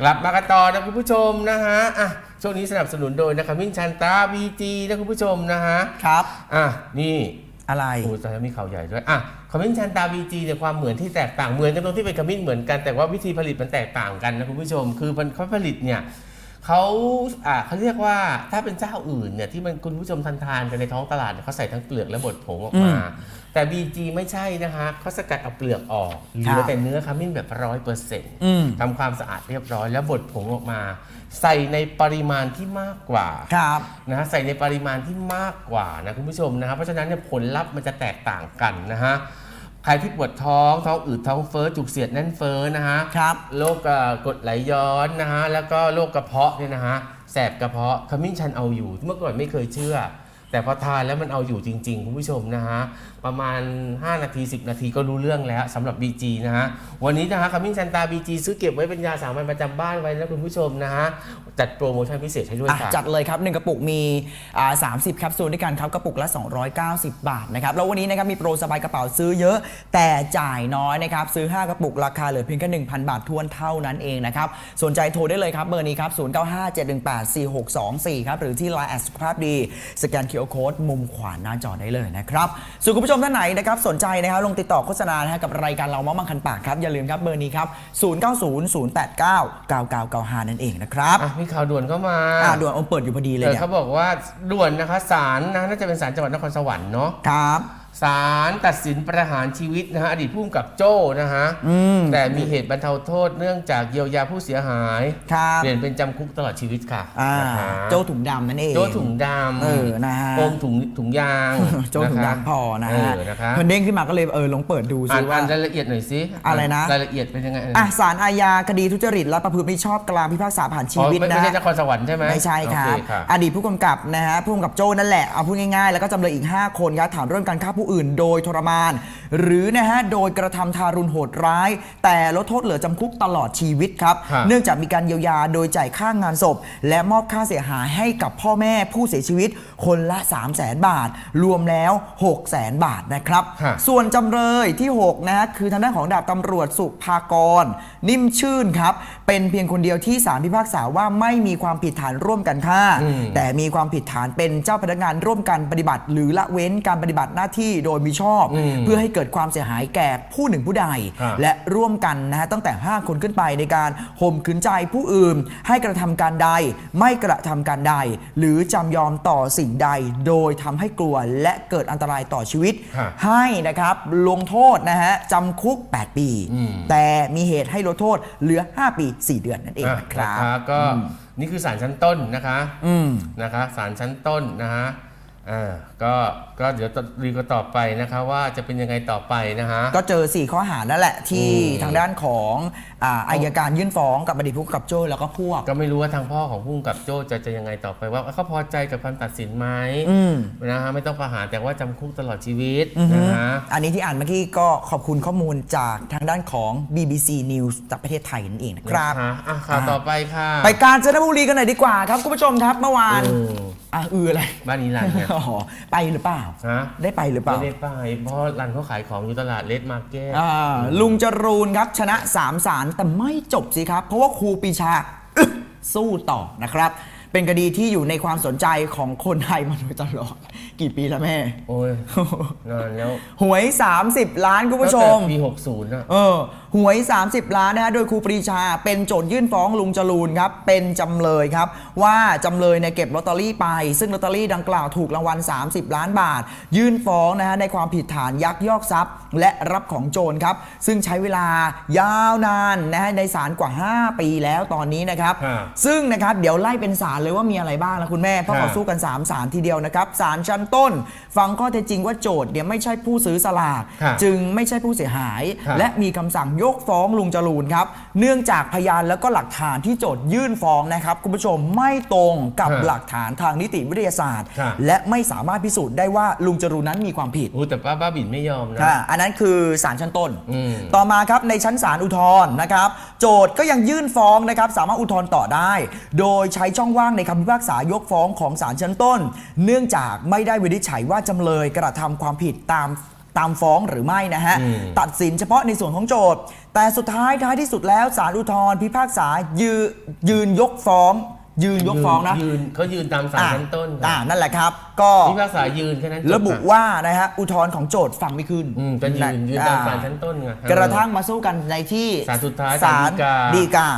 กลับมากันต่อนะคุณผู้ชมนะฮะอะช่วงนี้สนับสนุนโดยนะครับมิ่งชันตาบีจีนะคุณผู้ชมนะฮะครับอะนี่อะไรโอ้ตอนนี้มีข่าวใหญ่ด้วยอะขมิ้นชันตาบีจีเนี่ยความเหมือนที่แตกต่างเหมือนกันตรงที่เป็นขมิ้นเหมือนกันแต่ว่าวิธีผลิตมันแตกต่างกันนะคุณผู้ชม คือมันเขาผลิตเนี่ย เขาอ่าเขาเรียกว่าถ้าเป็นเจ้าอื่นเนี่ยที่มันคุณผู้ชมทานทานๆกันในท้องตลาดเนี่ยเขาใส่ทั้งเปลือกและบดผงออกมา แต่ BG ไม่ใช่นะคะเขาสกัดเอาเปลือกออกเหลือแต่เนื้อขมิ้นแบบร้อยเปอร์เซ็นต์อืมทำความสะอาดเรียบร้อย แล้วบดผงออกมา ใส่ในปริมาณที่มากกว่าครับนะฮะใส่ในปริมาณที่มากกว่านะคุณผู้ชมนะครับเพราะฉะนั้นเนี่ยผลลัพธ์มันจะแตกต่างกันนะฮะ ใครที่ปวดท้องท้องอืดท้องเฟ้อจุกเสียดแน่นเฟ้อนะฮะครับโรคเอ่อกรดไหลย้อนนะฮะแล้วก็โรคกระเพาะเนี่ยนะฮะแสบกระเพาะขมิ้นชันเอาอยู่ เมื่อก่อนไม่เคยเชื่อ แต่พอทานแล้วมันเอาอยู่จริง ๆ คุณผู้ชมนะฮะ ประมาณ 5 นาที 10 นาทีก็รู้เรื่องแล้วสำหรับ BG นะฮะ วันนี้นะฮะขมิ้นชันตา BG ซื้อเก็บไว้เป็นยาสามัญประจำบ้านไว้แล้วคุณผู้ชมนะฮะ จัดโปรโมชั่นพิเศษให้ด้วยอะค่ะจัดเลยครับ 1 กระปุกมีอ่า30 แคปซูลด้วยกันครับ กระปุกละ 290 บาทนะครับ แล้ววันนี้นะครับมีโปรสบายกระเป๋าซื้อเยอะ แต่จ่ายน้อยนะครับ ซื้อ 5 กระปุกราคาเหลือเพียงแค่1,000 บาททวนเท่านั้นเองนะครับ สนใจโทรได้เลยครับเบอร์นี้ครับ0957184624 ครับหรือที่ Line แอดสุขภาพดีสแกน QR Code มุมขวาหน้าจอได้เลยนะครับ ส่วนคุณผู้ชมท่านไหนนะครับสนใจนะครับลงติดต่อโฆษณานะฮะกับรายการเราเมาส์มังคันปากครับ อย่าลืมครับเบอร์นี้ครับ 0900899995 นั่นเองนะครับอะมีข่าวด่วนเข้ามาอ่าด่วนอมเปิดอยู่พอดีเลยเออเนี่ยเขาบอกว่าด่วนนะคะศาลนะน่าจะเป็นศาลจังหวัดนครสวรรค์เนาะ ครับ ศาลตัดสินประหารชีวิตนะฮะอดีตผู้กำกับโจ้นะฮะอืมแต่มีเหตุบรรเทาโทษเนื่องจากเยียวยาผู้เสียหาย ครับเปลี่ยนเป็นจำคุกตลอดชีวิตค่ะอ่านะคะโจ้ถุงดำนั่นเองโจ้ถุงดำเออนะฮะ โอมถุงถุงยางโจ้ถุงนะคะดำพอนะเอฮะอนะคะมันเด้งขึ้นมาก็เลยเออลองเปิดดูอ่าซินว่า อ่านรายละเอียดหน่อยสิอะไรนะ รายละเอียดเป็นยังไงอะศาลอาญาคดีทุจริตและประพฤติมิชอบกลางพิพากษาผ่านชีอ๋อวิตไม่นะไม่ใช่นครสวรรค์ใช่ไหมไม่ใช่ครับ โอเค่ะ อดีตผู้กำกับนะฮะผู้กำกับโจ้นั่นแหละเอาพูดง่ายๆ แล้วก็จำเลยอีก 5 คนครับฐานร่วมกันฆ่าผู้อื่นโดยทรมาน หรือนะฮะโดยกระทำทารุณโหดร้าย แต่ลดโทษเหลือจำคุกตลอดชีวิตครับครับ เนื่องจากมีการเยียวยาโดยจ่ายค่างานศพ และมอบค่าเสียหายให้กับพ่อแม่ผู้เสียชีวิตคนละ 3 0 0แสนบาท รวมแล้ว 6 0แสนบาทนะครับฮะส่วนจำเลยที่ 6นะฮะคือทางด้านของดาบตำรวจสุภากร นิ่มชื่นครับ เป็นเพียงคนเดียวที่ศาลพิพากษาว่าไม่มีความผิดฐานร่วมกันฆ่า อืม แต่มีความผิดฐานเป็นเจ้าพนักงานร่วมกันปฏิบัติ หรือละเว้นการปฏิบัติหน้าที่โดยมิชอบ อืมเพื่อให้เกิดความเสียหายแก่ผู้หนึ่งผู้ใด ครับ และร่วมกันนะฮะตั้งแต่ 5 คนขึ้นไปในการข่มขืนใจผู้อื่น ให้กระทำการใด ไม่กระทำการใด หรือจำยอมต่อสิ่งใด โดยทำให้กลัวและเกิดอันตรายต่อชีวิต ฮะ ให้นะครับลงโทษนะฮะจำคุก 8 ปีอืมแต่มีเหตุให้ลดโทษเหลือ 5 ปี4 เดือนนั่นเองอะนะครับนะคะก็นี่คือศาลชั้นต้นนะคะอืมนะคะศาลชั้นต้นนะฮะ อ่าก็ก็เดี๋ยวรีก็ต่อไปนะคะว่าจะเป็นยังไงต่อไปนะฮะ ก็เจอ 4 ข้อหานั่นแหละที่อืมทางด้านของอ่าอายการยื่นฟ้องกับอดีตผู้กำกับโจ้แล้วก็พวก ก็ไม่รู้ว่าทางพ่อของผู้กำกับโจ้จะจะยังไงต่อไปว่าเขาพอใจกับคำตัดสินไหมอืม นะฮะไม่ต้องประหารแต่ว่าจำคุกตลอดชีวิตอือฮึนะฮะ อันนี้ที่อ่านเมื่อกี้ก็ขอบคุณข้อมูลจากทางด้านของ BBC News จากประเทศไทยนั่นเองนะครับ นะคะอะข่าวต่อไปค่ะ ไปกาญจนบุรีกันหน่อยดีกว่าครับคุณผู้ชมครับเมื่อวาน อืม อะอืออะไรบ้านนี้รันเนี่ยอ๋อไปหรือเปล่า ฮะ ได้ไปหรือเปไม่ล่า ได้ไปเพราะรันเขาขายของอยู่ตลาดเลดมาร์เก็ต อ่าลุงจรูนครับชนะ3ศาลแต่ไม่จบสิครับ เพราะว่าครูปรีชา สู้ต่อนะครับ เป็นคดีที่อยู่ในความสนใจของคนไทยมาโดยตลอด กี่ปีแล้วแม่ โอ้ยนานแล้วหวย 30 ล้านคุณผู้ชม ตั้งแต่ปี 60น่ะ เออหวย 30 ล้านนะฮะโดยครูปรีชาเป็นโจทยื่นฟ้องลุงจรูนครับเป็นจำเลยครับ ว่าจำเลยเนี่ยเก็บลอตเตอรี่ไป ซึ่งลอตเตอรี่ดังกล่าวถูกรางวัล 30 ล้านบาท ยื่นฟ้องนะฮะในความผิดฐานยักยอกทรัพย์ และรับของโจรครับ ซึ่งใช้เวลายาวนานนะฮะในศาลกว่า 5 ปีแล้วตอนนี้นะครับ ครับซึ่งนะครับเดี๋ยวไล่เป็นศาลเลยว่ามีอะไรบ้างนะคุณแม่เพราะครัเขาบ สู้กัน3ศาลทีเดียวนะครับศาลชั้นต้น ฟังข้อเท็จจริงว่าโจทย์เนี่ยไม่ใช่ผู้ซื้อสลาก ครับจึงไม่ใช่ผู้เสียหาย ครับ และมีคำสั่งยกฟ้องลุงจรูนครับ เนื่องจากพยานแล้วก็หลักฐานที่โจทยื่นฟ้องนะครับ คุณผู้ชมไม่ตรงกับครับหลักฐานทางนิติวิทยาศาสตร์ ครับ และไม่สามารถพิสูจน์ได้ว่าลุงจรูนนั้นมีความผิดโอ้แต่ป้าบ้าบินไม่ยอมนะ อ่าอันนั้นคือศาลชั้นต้น อืมต่อมาครับในชั้นศาลอุทธรณ์นะครับ โจทย์ก็ยังยื่นฟ้องนะครับสามารถอุทธรณ์ต่อได้ โดยใช้ช่องว่างในคำพิพากษายกฟ้องของศาลชั้นต้น เนื่องจากไม่ได้วินิจฉัยว่าจำเลยกระทำความผิดตามตามฟ้องหรือไม่นะฮะอืมตัดสินเฉพาะในส่วนของโจทย์ แต่สุดท้ายท้ายที่สุดแล้วศาลอุทธรณ์พิพากษายืนยืนยกฟ้อง ยืนยกฟ้องนะ ยืนเขายืนตามศาลอะชั้นต้นอ่านั่นแหละครับ ก็พิพากษายืนแค่นั้นจระบุค่ว่านะฮะอุทธรณ์ของโจทย์ฟังไม่ขึ้นอืมก็ยืนยืนตามศาลอ่ชั้นต้นไงกระทั่งมาสู้กันในที่ศาลสุดท้ายศาลศาลฎีกาฎีกา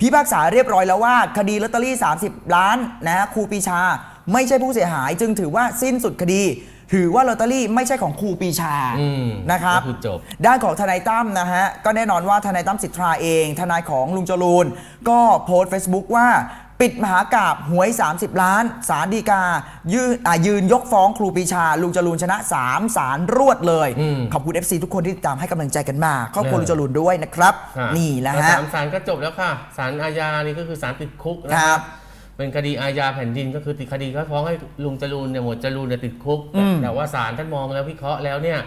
พิพากษาเรียบร้อยแล้วว่า คดีลอตเตอรี่ 30 ล้านนะฮะครูปีชา ไม่ใช่ผู้เสียหายจึงถือว่าสิ้นสุดคดี ถือว่าลอตเตอรี่ไม่ใช่ของครูปีชาอืมนะครับก็คือจบ ด้านของทนายตั้มนะฮะ ก็แน่นอนว่าทนายตั้มสิทธาเอง ทนายของลุงจรูนก็โพสต์ Facebook ว่า ปิดมหากาบหวย 30 ล้านศาลฎีกา ยืนอ่ายืนยกฟ้องครูปีชา ลุงจรูนชนะ3ศาลรวดเลย อืม ขอบคุณ FC ทุกคนที่ติดตามให้กำลังใจกันมาครอบครัวเออลุงจรูนด้วยนะครับค่ะนี่แหละวฮะ สามศาลก็จบแล้วค่ะศาลอาญานี่ก็คือศาลติดคุกนะคครัรับบ เป็นคดีอาญาแผ่นดินก็คือติดคดีเขาฟ้องให้ลุงจรูนเนี่ยหมวดจรูนเนี่ยติดคุก อืม แต่ว่าศาลท่านมองแล้ววิเคราะห์แล้วเนี่ย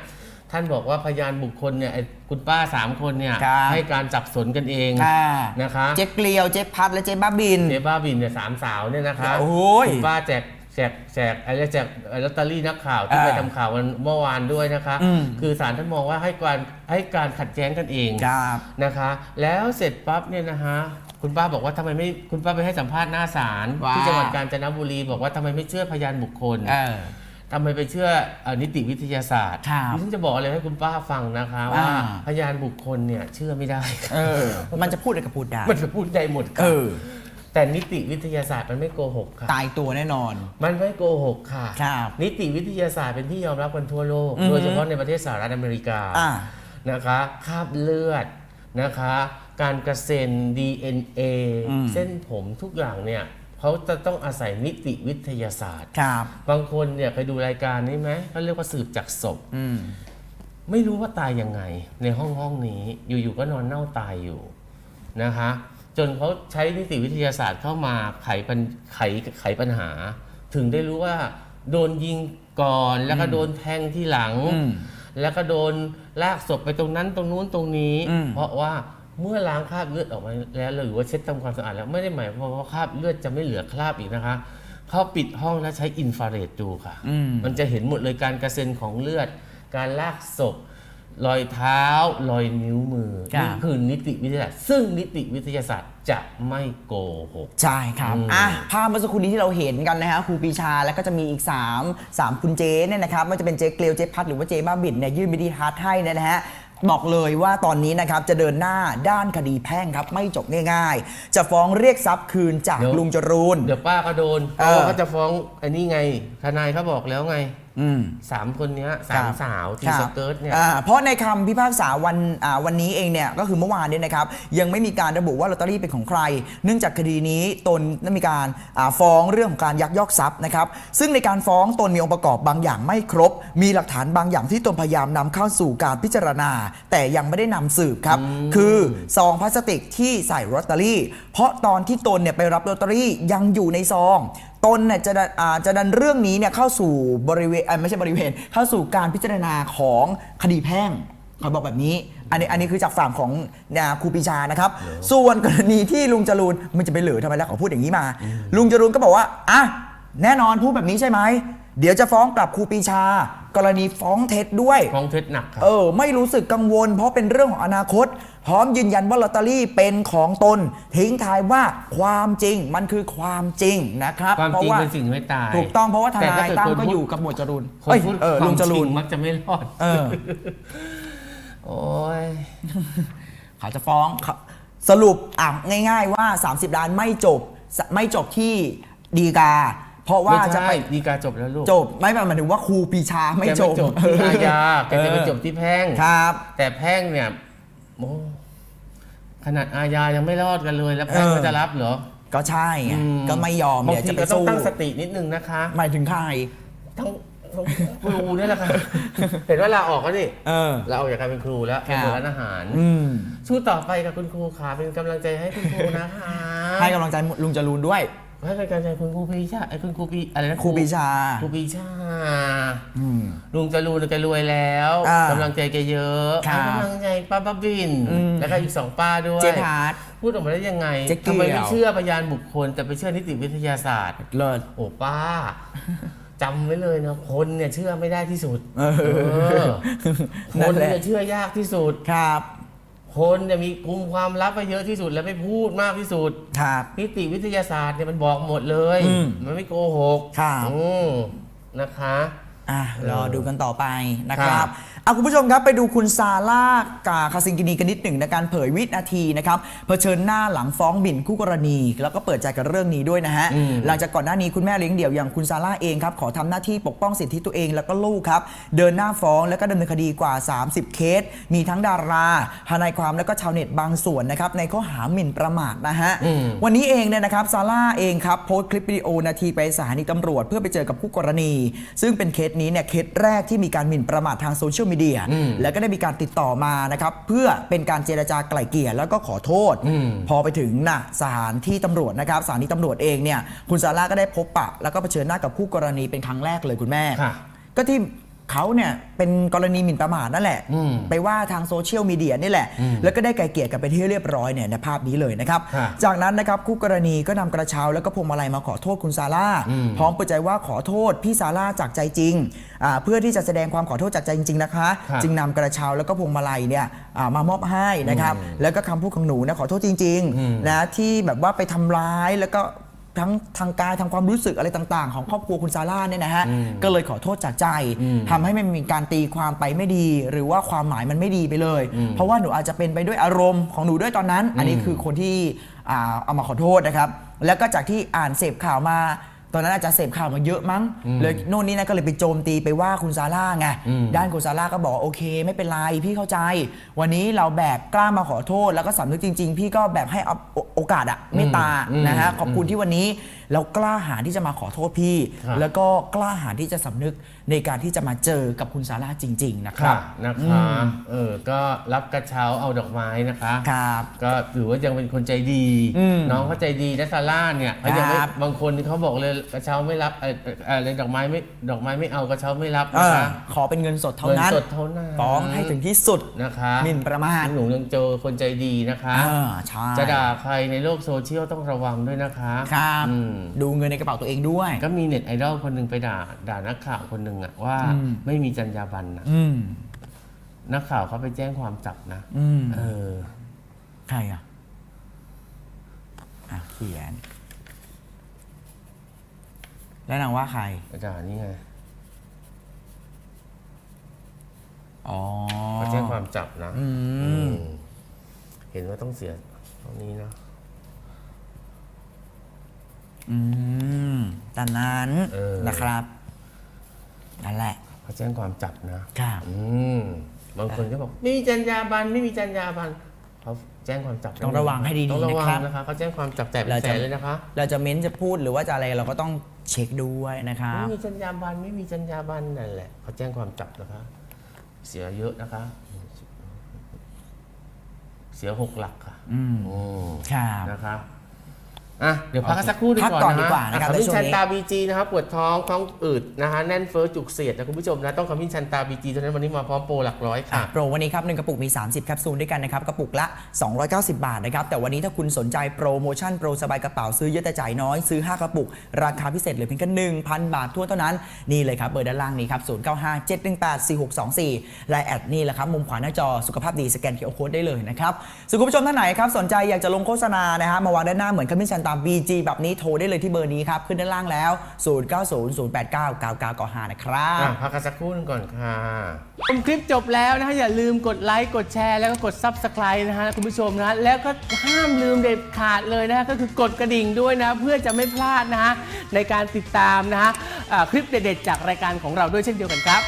ท่านบอกว่าพยานบุคคลเนี่ยไอ้คุณป้าสามคนเนี่ยครับ ให้การสับสนกันเองค่ะนะคะเจ๊เกลียวเจ๊พัดและเจ๊บ้าบิน เจ๊บ้าบินเนี่ยสามสาวเนี่ยนะคะโอ้ย คุณป้าแจก แจกแจกอะไรแจกลอตเตอรี่นักข่าวที่อ่าไปทำข่าววันเมื่อวานด้วยนะคะ อืม คือศาลท่านมองว่าให้การให้การขัดแย้งกันเอง ครับ นะคะ แล้วเสร็จปั๊บเนี่ยนะฮะคุณป้าบอกว่าทำไมไม่คุณป้าไปให้สัมภาษณ์หน้าศาลว่า ที่จังหวัดกาญจนบุรีบอกว่าทำไมไม่เชื่อพยานบุคคลเออ ทำไมไปเชื่อเอ่อนิติวิทยาศาสตร์ครับดิฉันจะบอกอะไรให้คุณป้าฟังนะคะว่าอ่า พยานบุคคลเนี่ยเชื่อไม่ได้ เออ มันจะพูดอะไรก็พูดได้ มันจะพูดได้หมดเอค่ะ อ แต่นิติวิทยาศาสตร์มันไม่โกหกค่ะ ตายตัวแน่นอน มันไม่โกหกค่ะ ครับ นิติวิทยาศาสตร์เป็นที่ยอมรับกันทั่วโลก อือฮึ โดยเฉพาะในประเทศสหรัฐอเมริกา อ่า นะคะคราบเลือดนะคะ การกระเซ็น DNA อืม เส้นผมทุกอย่างเนี่ยเขาจะต้องอาศัยนิติวิทยาศาสตร์ ครับ บางคนเนี่ยเคยดูรายการนี้ไหมเขาเรียกว่าสืบจากศพ อืม ไม่รู้ว่าตายยังไง ในห้องห้องนี้อยู่ๆก็นอนเน่าตายอยู่นะคะ จนเขาใช้นิติวิทยาศาสตร์เข้ามาไขปัญไขไขปัญหา ถึงได้รู้ว่า โดนยิงก่อนแล้วก็โดนแทงที่หลังอืมแล้วก็โดนลากศพไปตรงนั้นตรงนู้นตรงนี้อืมเพราะว่าเมื่อล้างคราบเลือดออกมาแล้วหรือว่าเช็ดทำความสะอาดแล้วไม่ได้หมายความว่าคราบเลือดจะไม่เหลือคราบอีกนะคะเขาปิดห้องแล้วใช้อินฟราเรดดูค่ะอืมมันจะเห็นหมดเลยการกระเซ็นของเลือด การลากศพ รอยเท้ารอยนิ้วมือครับนี่คือนิติวิทยาศาสตร์ ซึ่งนิติวิทยาศาสตร์จะไม่โกหก ใช่ครับอืมอะภาพเมื่อสักครู่นี้ที่เราเห็นกันนะฮะครูปีชาแล้วก็จะมีอีก 3 3 คุณเจ๊เนี่ยนะครับไม่ว่าจะเป็นเจ๊เกลียวเจ๊พัดหรือว่าเจ๊บ้าบินเนี่ยยื่นมิดีฮัทให้เนยนะฮะบอกเลยว่าตอนนี้นะครับจะเดินหน้าด้านคดีแพ่งครับไม่จบง่ายๆ จะฟ้องเรียกทรัพย์คืนจากเดี๋ยว ลุงจรูน เดี๋ยวป้าก็โดนเอเพอราะว่าเขาจะฟ้องอันนี้ไง ทนายเขาบอกแล้วไง อืม สามคนเนี้ยสามครับสาวทีครับสเกิร์ตเนี่ย อ่าเพราะในคำพิพากษาวันอ่าวันนี้เองเนี่ยก็คือเมื่อวานเนี่ยนะครับยังไม่มีการระบุว่าลอตเตอรี่เป็นของใคร เนื่องจากคดีนี้ตนได้มีการอ่าฟ้องเรื่องของการยักยอกทรัพย์นะครับซึ่งในการฟ้องตนมีองค์ประกอบบางอย่างไม่ครบ มีหลักฐานบางอย่างที่ตนพยายามนำเข้าสู่การพิจารณา แต่ยังไม่ได้นำสืบครับ คือซองพลาสติกที่ใส่ลอตเตอรี่ เพราะตอนที่ตนเนี่ยไปรับลอตเตอรี่ยังอยู่ในซอง ตนเนี่ยจะดันอ่าจะดันเรื่องนี้เนี่ยเข้าสู่บริเวณอ่าไม่ใช่บริเวณ เข้าสู่การพิจารณาของคดีแพ่งเขาบอกแบบนี้ อันนี้อันนี้คือจากฝั่งของนะครูปีชานะครับ ส่วนกรณีที่ลุงจรูนมันจะไปเหลือทำไมแล้วเขาพูดอย่างนี้มา ลุงจรูนก็บอกว่าอะแน่นอนพูดแบบนี้ใช่ไหมเดี๋ยวจะฟ้องกลับครูปีชา กรณีฟ้องเท็จด้วย ฟ้องเท็จหนักครับ เออ ไม่รู้สึกกังวล เพราะเป็นเรื่องของอนาคต พร้อมยืนยันว่าลอตเตอรี่เป็นของตน ทิ้งท้ายว่าความจริงมันคือความจริงนะครับความเพราะจริงว่าเป็นสิ่งไม่ตายถูกต้องเพราะว่าทแต่นายถ้าเกิดตั้มคนก็พูดอยู่กับหมวดจรูนคนเอ้ยพูดเออควาลุมงจจรูรินงมักจะไม่รอดเออโอ้ยเขาจะฟ้องเขาสรุปอะง่าย ๆว่า 30 ล้านไม่จบไม่จบที่ดีกา เพราะว่าไม่จะใช่ไปดีกาจบแล้วลูกจบไม่หมายถึงว่าครูปีชาไม่แกจไม่บจบที่อาญาแกจะไปเออจบที่แพ่งครับ แต่แพ่งเนี่ยโอ้ขนาดอาญายังไม่รอดกันเลยแล้วแพ่งเออก็จะรับเหรอ ก็ใช่ไงอืก็ไม่ยอมบางเดี๋ยวทีจะไปก็ต้องสู้ตั้งสตินิดนึงนะคะ หมายถึงใครทั้งทั้งครูนี่แหละค่ะเห็นว่าลาออกก็นี่เออลาออกจากการเป็นครูแล้วครัเป็นบร้านอาหารอืมสู้ต่อไปกับคุณครูขาเป็นกำลังใจให้คุณครูนะคะให้กำลังใจลุงจรูนด้วย ให้กำลังใจคุณครูปีชาไอ้ยคุณครูปีอะไรนะครูปีชา ครูปีชาอืม ลุงจะรู้แกรวยแล้วอ่ากำลังใจแกเยอะครับให้กำลังใจป้าบ้าบิน อืม แล้วก็อีกสองป้าด้วย เจ๊พาร์ทพูดออกมาได้ยังไงเจ๊เกี่ยว ทำไมไม่เชื่อพยานบุคคล แต่ไปเชื่อนิติวิทยาศาสตร์ เลิศ โอ้ป้าจำไว้เลยนะคนเนี่ยเชื่อไม่ได้ที่สุดเออเออคนั่นนแหละ เนี่ยเชื่อยากที่สุด ครับ คนเนี่ยมีกลุ่มความลับไปเยอะที่สุดและไม่พูดมากที่สุดครับ นิติวิทยาศาสตร์เนี่ยมันบอกหมดเลย อืมมันไม่โกหกครับ อืมนะคะ อะเออรอดูกันต่อไปนะครัครับบเอาคุณผู้ชมครับไปดูคุณซาร่ากาคาซิงกินีกันนิดหนึ่งในการเผยวินาทีนะครับเผชิญหน้าหลังฟ้องหมิ่นคู่กรณี แล้วก็เปิดใจกับเรื่องนี้ด้วยนะฮะอืมหลังจากก่อนหน้านี้คุณแม่เลี้ยงเดี่ยวอย่างคุณซาร่าเองครับขอทำหน้าที่ปกป้องสิทธิตัวเองแล้วก็ลูกครับเดินหน้าฟ้องแล้วก็ดำเนินคดีกว่า 30 เคส มีทั้งดาราทนายความแล้วก็ชาวเน็ตบางส่วนนะครับในข้อหาหมิ่นประมาทนะฮะอืมวันนี้เองเนี่ยนะครับซาร่าเองครับโพสต์คลิปวิดีโอนาทีไปสถานีตำรวจ เพื่อไปเจอกับคู่กรณี ซึ่งเป็นเคสนี้เนี่ยเคสแรกที่มีการหมิ่นประมาททางโซเชียลมีเดียอืมแล้วก็ได้มีการติดต่อมานะครับเพื่อเป็นการเจรจาไกล่เกลี่ยแล้วก็ขอโทษอืมพอไปถึงน่ะสถานที่ตำรวจนะครับสถานีตำรวจเองเนี่ยคุณซาร่าก็ได้พบปะ แล้วก็เผชิญหน้ากับคู่กรณีเป็นครั้งแรกเลยคุณแม่ค่ะก็ที่ เขาเนี่ยเป็นกรณีหมิ่นประมาทนั่นแหละ อืมไปว่าทางโซเชียลมีเดียนี่แหละ อืมแล้วก็ได้ไกลเกลี่ยกันไปที่เรียบร้อยเนี่ยในภาพนี้เลยนะครับค่ะจากนั้นนะครับคู่กรณีก็นำกระเช้าแล้วก็พวงมาลัยมาขอโทษคุณซาร่าอืม พร้อมเปิดใจว่าขอโทษพี่ซาร่าจากใจจริงอ่าเพื่อที่จะแสดงความขอโทษจากใจจริงๆนะคะค่ะจึงนำกระเช้าแล้วก็พวงมาลัยเนี่ยอ่ามามอบให้นะครับ แล้วก็คำพูดของหนูนะขอโทษจริงอืม ๆนะที่แบบว่าไปทำร้ายแล้วก็ ทั้งทางกายทางความรู้สึกอะไรต่างๆ ของครอบครัวคุณซาร่าเนี่ยนะฮะอืมก็เลยขอโทษจากใจอืมทำให้มันมีการตีความไปไม่ดี หรือว่าความหมายมันไม่ดีไปเลยอืมเพราะว่าหนูอาจจะเป็นไปด้วยอารมณ์ของหนูด้วยตอนนั้น อันนี้อืมคือคนที่อ่าเอามาขอโทษนะครับ แล้วก็จากที่อ่านเสพข่าวมา ตอนนั้นอาจจะเสพข่าวมาเยอะมั้งอืมเลยโน่นนี่นั่นก็เลยไปโจมตีไปว่าคุณซาร่าไงอืมด้านคุณซาร่าก็บอกว่าโอเค ไม่เป็นไรพี่เข้าใจ วันนี้เราแบบกล้ามาขอโทษ แล้วก็สำนึกจริง ๆ พี่ก็แบบให้เอาโอโอกาสอะเมตตาอืมนะฮะอืมขอบคุณที่วันนี้เรากล้าหาญที่จะมาขอโทษพี่ ครับ แล้วก็กล้าหาญที่จะสำนึกในการที่จะมาเจอกับคุณซาร่าจริง ๆ นะครัค่ะบ นะคะ เออ ก็รับกระเช้าเอาดอกไม้นะคะ ครับ ก็ถือว่ายังเป็นคนใจดี อืมน้องเขาใจดีนะซาร่าเนี่ยเขายังไม่ครับบางคนเขาบอกเลยกระเช้าไม่รับเออเอ่ออะไรดอกไม้ไม่ดอกไม้ไม่เอากระเช้าไม่รับเอนะอคะขอเป็นเงินสดเท่าเงินนั้นสดเท่านั้นฟ้องให้ถึงที่สุดนะคะหมิ่นประมาทหนูยังเจอคนใจดีนะคะ อ่าใช่ จะด่าใครในโลกโซเชียลต้องระวังด้วยนะคะครับ อืมดูเงินในกระเป๋าตัวเองด้วย ก็มีเน็ตไอดอลคนหนึ่งไปด่าด่านักข่าวคนหนึ่งอะว่าอืม ไม่มีจรรยาบรรณนะอืมนักข่าวเขาไปแจ้งความจับนะอืมเออ ใครอะอะเขียน แล้วนางว่าใครด่านี่ไงอ๋อเขาแจ้งความจับนะอืม อืมเห็นว่าต้องเสียเท่านี้นะ อืมตามนั้นเออ นะครับนั่นแหละ เขาแจ้งความจับนะครับ อืมบางคนก็บอกไม่มีจรรยาบรรณไม่มีจรรยาบรรณเขาแจ้งความจับต้องระวังให้ดีๆต้องระวังนะครับ นะคะเขาแจ้งความจับแต่เป็นเราแสจะนเลยนะคะ เราจะเม้นจะพูดหรือว่าจะอะไรเราก็ต้องเช็คด้วยนะครับ ไม่มีจรรยาบรรณไม่มีจรรยาบรรณนั่นแหละเขาแจ้งความจับนะคะ เสียเยอะนะคะ เสียหกหลักค่ะอืม อืมครับ นะครับ อะเดี๋ยวพักกันโอเคสักครู่ดีพักก่อนก่อนนะดีกว่านะครับขมิ้นในช่วงชันนี้ตาบีจีนะครับปวดท้องท้องอืดนะฮะแน่นเฟ้อจุกเสียดนะคุณผู้ชมนะต้องขมิ้นชันตาบีจีเท่านั้นวันนี้มาพร้อมโปรหลักร้อยอะค่ะ โปรวันนี้ครับหนึ่งกระปุกมี 30 แคปซูลด้วยกันนะครับกระปุกละ 290 บาทนะครับแต่วันนี้ถ้าคุณสนใจโปรโมชั่นโปรสบายกระเป๋าซื้อเยอะแต่จ่ายน้อยซื้อ 5 กระปุก ราคาพิเศษเหลือเพียงแค่1,000 บาททั่วเท่านั้นนี่เลยครับเบอร์ด้านล่างนี้ครับ0957184624และแอดนี่แหละครับมุมขวาหน้าจอสุขภาพดีสแกนเคอร์โค้ดได้เลยนะครับส่วนคุณผู้ชมท่านไหนครับสนใจอยากจะลงโฆษณานะฮะมาวางด้านหน้าเหมือนขมิ้นชันตาม BG แบบนี้โทรได้เลยที่เบอร์นี้ครับ ขึ้นด้านล่างแล้ว 0900899995 นะครับอะพักกันสักครู่หนึงก่อนค่ะ ชมคลิปจบแล้วนะฮะอย่าลืมกดไลค์กดแชร์แล้วก็กด Subscribe นะฮะคุณผู้ชมนะแล้วก็ห้ามลืมเด็ดขาดเลยนะฮะก็คือกดกระดิ่งด้วยนะเพื่อจะไม่พลาดนะฮะในการติดตามนะฮะอ่าคลิปเด็ดๆจากรายการของเราด้วยเช่นเดียวกันครับ